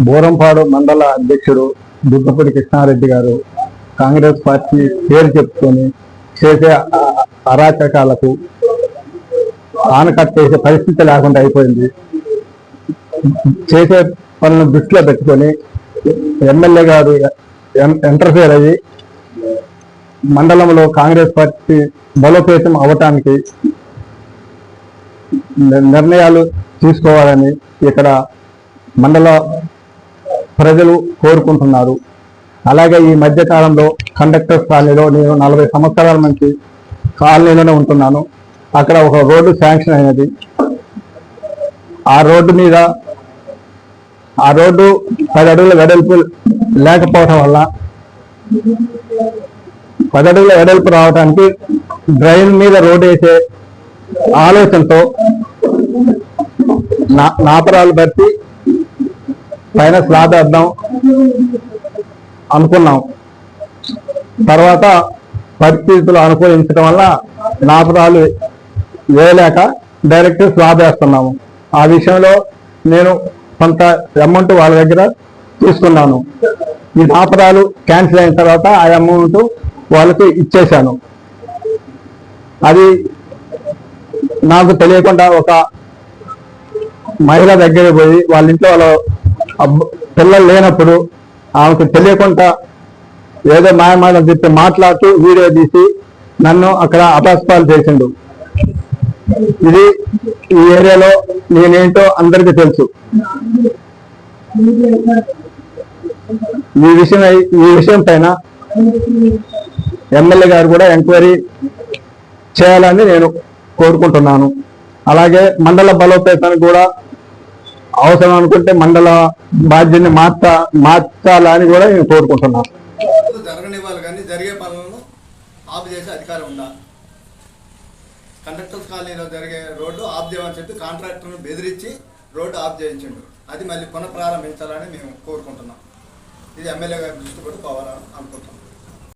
బోరంపాడు మండల అధ్యక్షుడు దుగ్గపూడి కృష్ణారెడ్డి గారు కాంగ్రెస్ పార్టీ పేరు చెప్పుకొని చేసే అరాచకాలకు అరాచకాలకు ఆనకట్టేసే పరిస్థితి లేకుండా అయిపోయింది. చేసే పనులను దృష్టిలో పెట్టుకొని ఎమ్మెల్యే గారు ఎంటర్ఫేర్ అయ్యి మండలంలో కాంగ్రెస్ పార్టీ బలోపేతం అవటానికి నిర్ణయాలు తీసుకోవాలని ఇక్కడ మండల ప్రజలు కోరుకుంటున్నారు. అలాగే ఈ మధ్య కాలంలో కండక్టర్స్ కాలనీలో నేను నలభై సంవత్సరాల నుంచి కాలనీలోనే ఉంటున్నాను. అక్కడ ఒక రోడ్డు శాంక్షన్ అయినది. ఆ రోడ్డు మీద ఆ రోడ్డు పది అడుగుల వెడల్పు లేకపోవడం వల్ల పది అడుగుల వెడల్పు రావడానికి డ్రైన్ మీద రోడ్డు వేసే ఆలోచనతో నా- నాపరాలు బట్టి పైన స్లాబ్ వేద్దాం అనుకున్నాం. తర్వాత పరిస్థితులు అనుకూలించడం వల్ల నాపరాలు వేయలేక డైరెక్ట్ స్లాబ్ వేస్తున్నాము. ఆ విషయంలో నేను కొంత అమౌంట్ వాళ్ళ దగ్గర తీసుకున్నాను. ఈ నాపరాలు క్యాన్సిల్ అయిన తర్వాత ఆ అమౌంట్ వాళ్ళకి ఇచ్చేశాను. అది నాకు తెలియకుండా ఒక మహిళ దగ్గర పోయి వాళ్ళ ఇంట్లో వాళ్ళ పిల్లలు లేనప్పుడు ఆమెకు తెలియకుండా ఏదో మాయమాటలు చెప్పి మాట్లాడుతూ వీడియో తీసి నన్ను అక్కడ అపస్పాలు చేసిండు. ఇది ఈ ఏరియాలో నేనేంటో అందరికీ తెలుసు. ఈ విషయం ఈ విషయం పైన ఎమ్మెల్యే గారు కూడా ఎంక్వైరీ చేయాలని నేను కోరుకుంటున్నాను. అలాగే మండల బలోపేతానికి కూడా అవసరం అనుకుంటే మండల బాధ్యతని మార్చ మార్చాలని కూడా నేను కోరుకుంటున్నాను పనులు జరగనివ్వాలి కానీ జరిగే పనులను ఆపు చేసే అధికారం ఉందా? కండక్టర్స్ కాలనీలో జరిగే రోడ్డు ఆఫ్ చేయమని చెప్పి కాంట్రాక్టర్ను బెదిరించి రోడ్డు ఆఫ్ చేయించిండు అది మళ్ళీ పునఃప్రారంభించాలని మేము కోరుకుంటున్నాం. ఇది ఎమ్మెల్యే గారి దృష్టి కూడా పోవాలని అనుకుంటున్నాం.